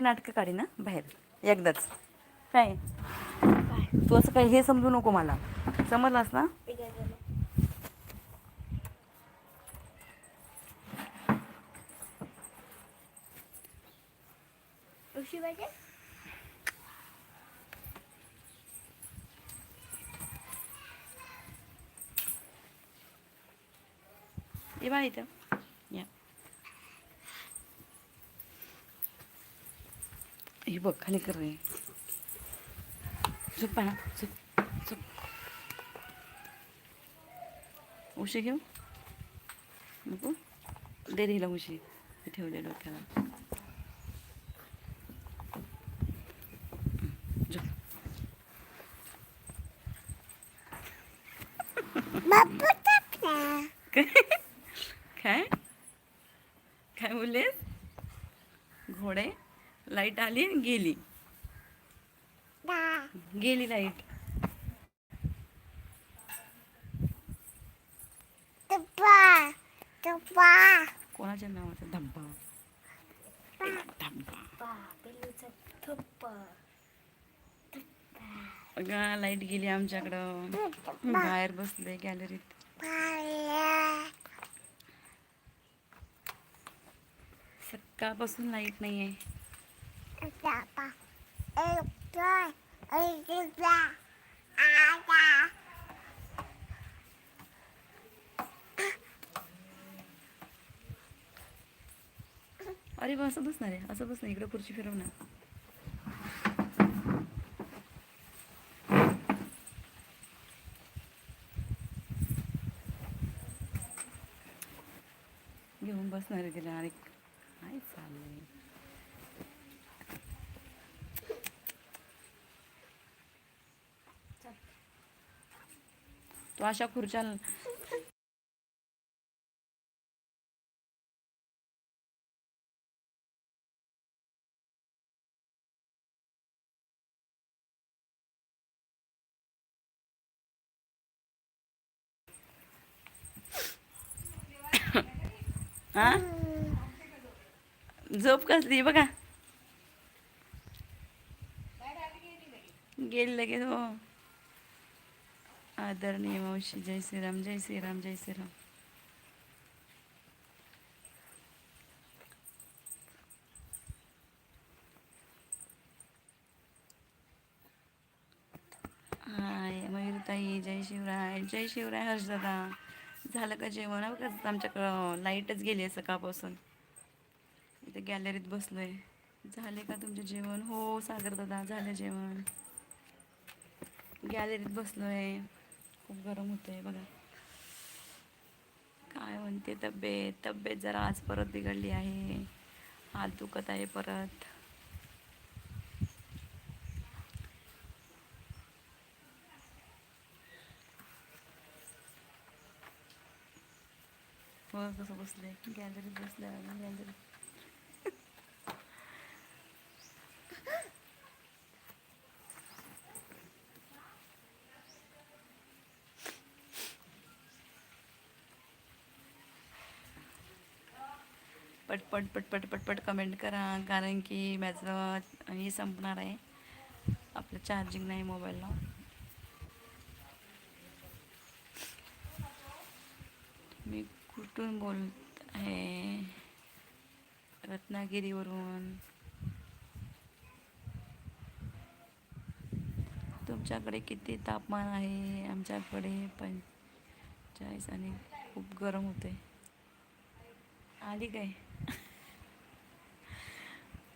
नाटकं काढी ना बाहेर. एकदाच. काय? तू असं काही हे समजू नको मला. समजलास ना? ये बाळा इथं या हे बघ खाली कर रे. झोप पाना झोप झोप. उशी घेऊ? नको? दे दिला उशी. ठेवले डोक्याला झोप काय काय बोललेस घोडे लाइट आली आणि गेली. गेली लाइट. कोणाच्या नावाचा धब्बा? धब्बा. लाइट गेली आमच्याकडं. बाहेर बसले गॅलरीत. सकाळपासून लाइट नाही आहे अरे बा असं बसणार आहे असं बसणार इकडं खुर्ची फिरव ना. घेऊन बसणार आहे तिला. आणि काय चाललंय तो अशा खुर्च्या हा? झोप कसली बघा. गेली लगेच हो. आदरणीय मावशी जय श्रीराम जय श्रीराम जय श्रीराम. हाय मयूरताई जय शिवराय जय शिवराय हर्षदादा झालं का जेवण? हो बघा आमच्याकडं? हो, लाईटच गेली आहे सकाळपासून. इथे गॅलरीत बसलोय. झाले का तुमचे जेवण? हो सागर दादा झालं जेवण. गॅलरीत बसलोय. खूप गरम होतंय बघा. काय म्हणते तब्येत? तब्येत जरा आज परत बिघडली आहे. हात दुखत आहे परत. हो कसं बसलंय. गॅलरीत बसलंय. गॅलरीत पटपट पटपट पटपट कमेंट करा कारण की माझं हे संपणार आहे. आपलं चार्जिंग नाही मोबाईलला मी कुठून बोलत आहे? रत्नागिरीवरून. तुमच्याकडे किती तापमान आहे? आमच्याकडे पंचेचाळीस आणि खूप गरम होते आली काय?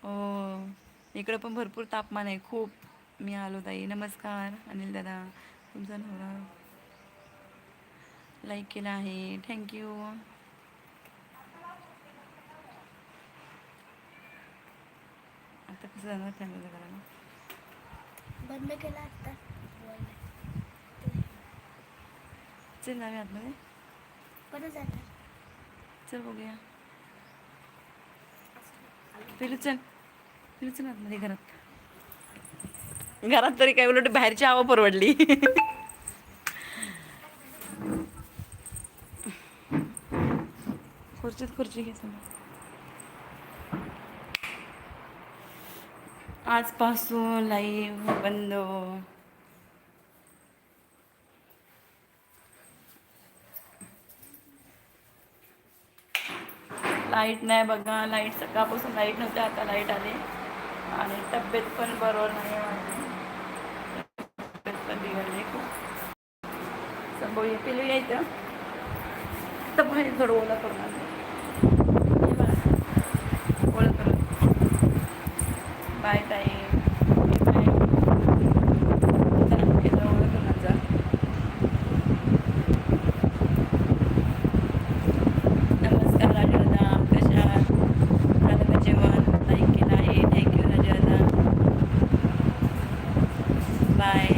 इकडं पण भरपूर तापमान आहे. खूप. मी आलो ताई. नमस्कार. अनिल दादा. तुमचा नवरा. लाईक केला आहे. थँक्यू आता कसं जाणार फॅमिली करायला? बंद केला आता. चल जाऊया आतमध्ये. परत जाणार चल बघूया. फिरू चल. घरात. घरात तरी काय उलट बाहेरची हवा परवडली. खुर्चीत खुर्ची घे समोर आजपासून लाईव्ह बंद. लाइट नाही बघा. लाइट सकाळपासून लाइट नव्हते. आता लाइट आली. आणि तब्येत पण बरोबर नाही माझी. तब्येत पण बिघडली खूप. संभव पिलू यायचं तर बाहेर थोडं ओला करून आणलं. ये बाळा. ओलं करून. बाय ताई बाय चला, येतं ओलं करून आण जा. नमस्कार राजदा कशा आहात? झालं का जेवण लाईक केलं आहे थँक्यू राजदा बाय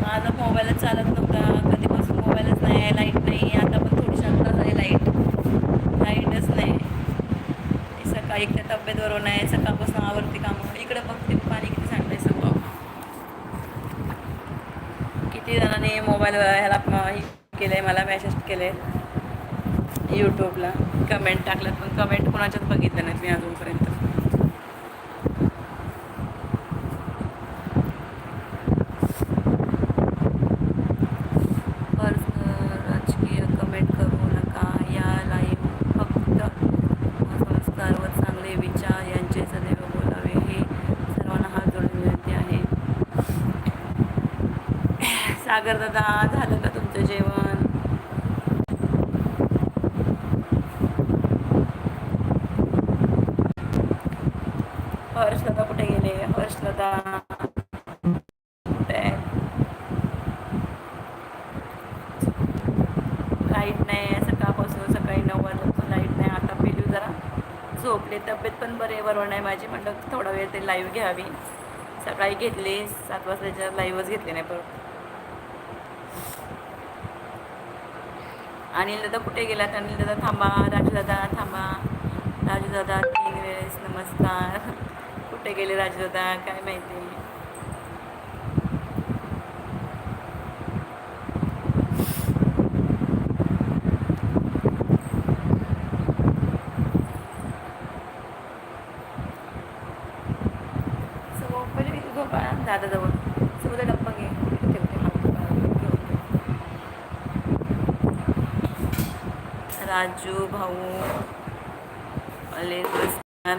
माझा मोबाईलच चालत नव्हता कधीपासून मोबाईलच नाही आहे लाइट नाही आता पण थोडी शांतता झाली लाइट लाईटच नाही सकाळी एक तर तब्येत बरोबर नाही सकाळपासून काम कामं इकडं बघते पाणी किती सांगतंय सगळं. किती जणांनी मोबाईल ह्याला केलं आहे मला मेसेज केले यूट्यूबला कमेंट टाकलं पण कमेंट कोणाच्याच बघितलं नाहीत मी अजूनपर्यंत. सागर दादा झालं का तुमचं जेवण? हर्षलता कुठे गेले? हर्षलता कुठे? आहे? लाइट नाही सकाळपासून सकाळी नऊ वाजल्यापासून लाइट नाही आता पिलू जरा झोपले. तब्येत पण बरे बरोबर नाही. माझी म्हटलं थोडा वेळ ते लाईव्ह घ्यावी. सकाळी घेतली सात वाजताच्या लाईव्हच घेतली नाही परत. अनिल दादा कुठे गेलात? अनिल दादा थांबा राजू दादा थांबा. राजूदादा तीन वेळेस नमस्कार. कुठे गेले राजूदादा? काय माहिती? पहिले दादाजवळ सगळं डप्पा घे ठेवते हात घेऊन ठेव. राजू भाऊ आले नमस्कार.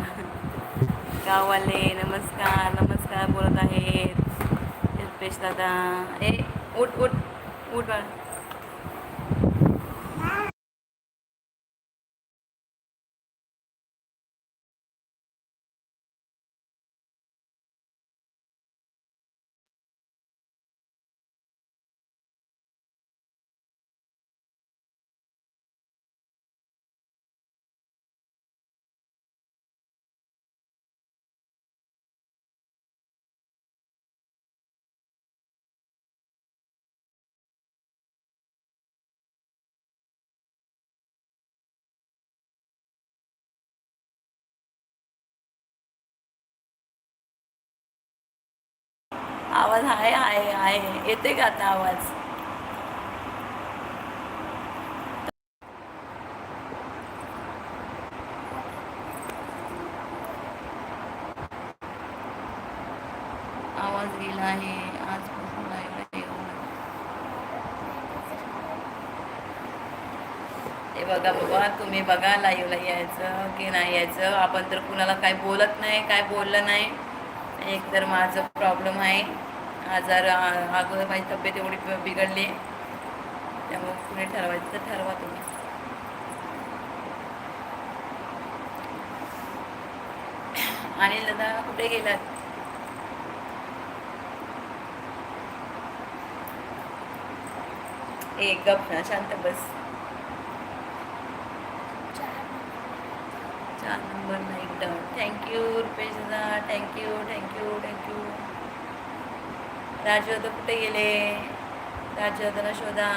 गाववाले नमस्कार नमस्कार बोलत आहेत. दादा. ए उठ उठ उठ आवाज आहे आहे आहे येते का आता आवाज? आवाज गेला आहे आजपासून येऊ हे बघा बाबा तुम्ही बघा लाईव्हला यायचं की नाही यायचं. आपण तर कुणाला काय बोलत नाही काय बोललं नाही. एक तर माझं प्रॉब्लेम आहे. आजार अगोदर माझी तब्येत एवढी बिघडली आहे. त्यामुळे कुणी ठरवायचं तर ठरवा तुम्ही. आणि दादा कुठे गेलात? एक गप ना शांत बस. चार नंबर नाही एकदम. थँक्यू रुपेश दादा. थँक्यू थँक्यू थँक्यू राजू आता कुठे गेले? राजू दादाला शोधा.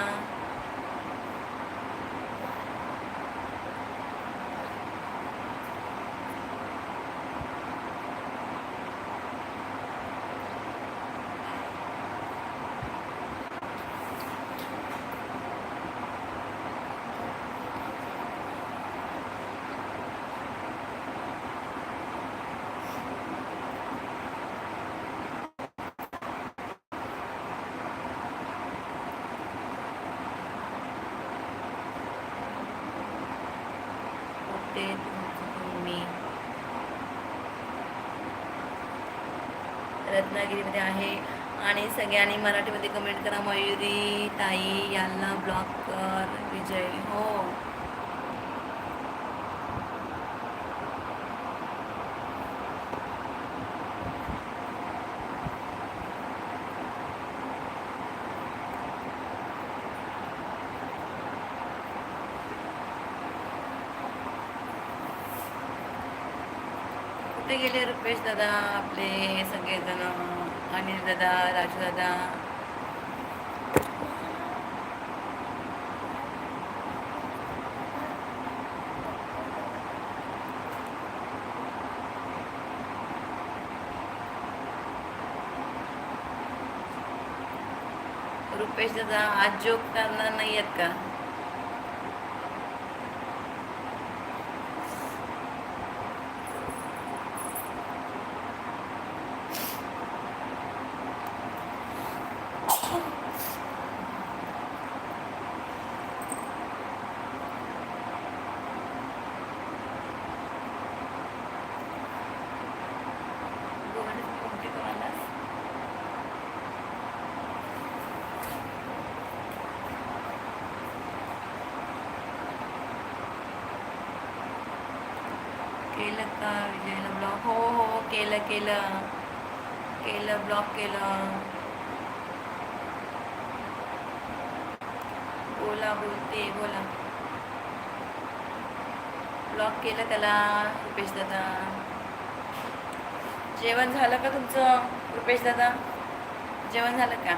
ते मी रत्नागिरीमध्ये आहे. आणि सगळ्यांनी मराठीमध्ये कमेंट करा मयुरी ताई यांना ब्लॉक कर विजय. हो. कुठे गेले रुपेश दादा आपले सगळेजण अनिल दादा राजू दादा. रुपेश दादा आज जोक करणार नाही आहेत का? का विजयला ब्लॉक हो हो केलं केलं. केलं ब्लॉक केलं. बोला बोलते बोला. ब्लॉक केलं त्याला रुपेश दादा. जेवण झालं का तुमचं रुपेश दादा? जेवण झालं का?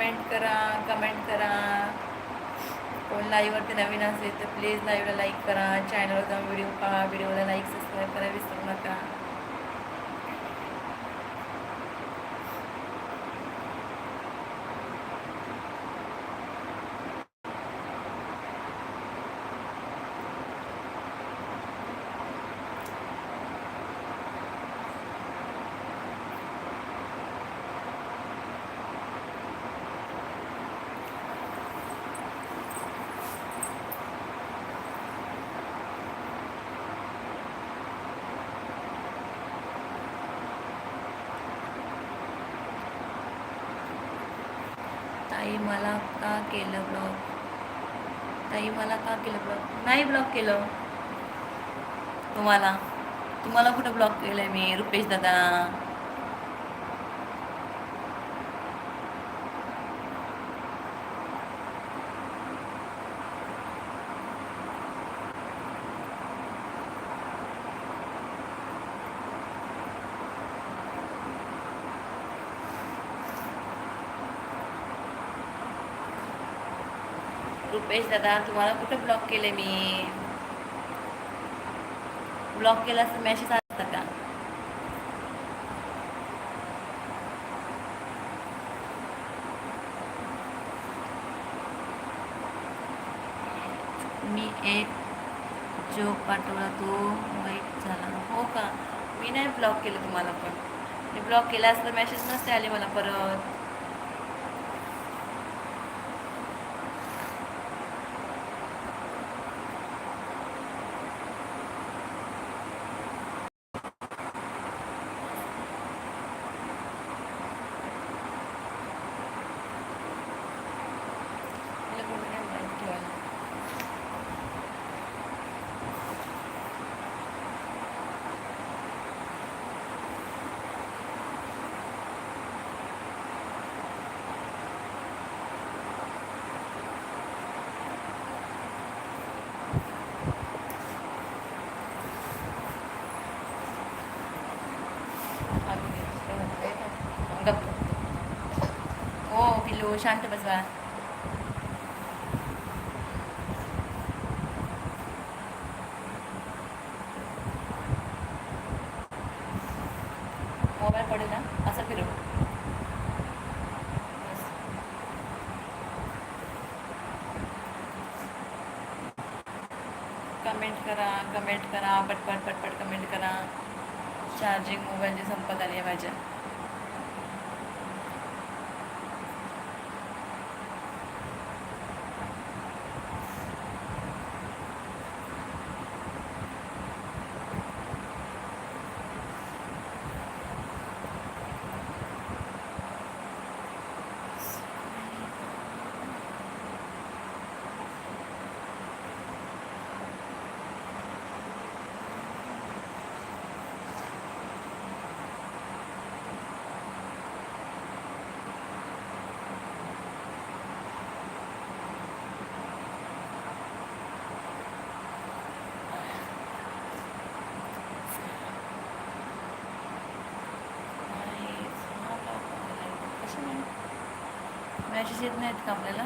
कमेंट करा कमेंट करा. कोण लाईव्हवरती नवीन असेल तर प्लीज लाईव्हला लाईक करा. चॅनलवर जाऊन व्हिडिओ पहा. व्हिडिओला लाईक सबस्क्राईब करा विसरू नका ताई मला का केलं ब्लॉक ताई मला का केलं ब्लॉक नाही ब्लॉक केलं. तुम्हाला? तुम्हाला कुठं ब्लॉक केलं मी रुपेश दादा? रुपेश दादा तुम्हाला कुठं ब्लॉक केले मी? ब्लॉक केला असं मेसेज असता का? मी एक जोक पाठवला तो वाईट झाला. हो का? मी नाही ब्लॉक केलं तुम्हाला पण. मी ब्लॉक केला असतं मेसेज नसते आले मला परत. शांत बस बाळा मोबाईल ना कमेंट करा कमेंट करा पटपट पटपट कमेंट करा। चार्जिंग मोबाईलची संपत आली आहे माझ्या मॅचेस येत नाहीत का आपल्याला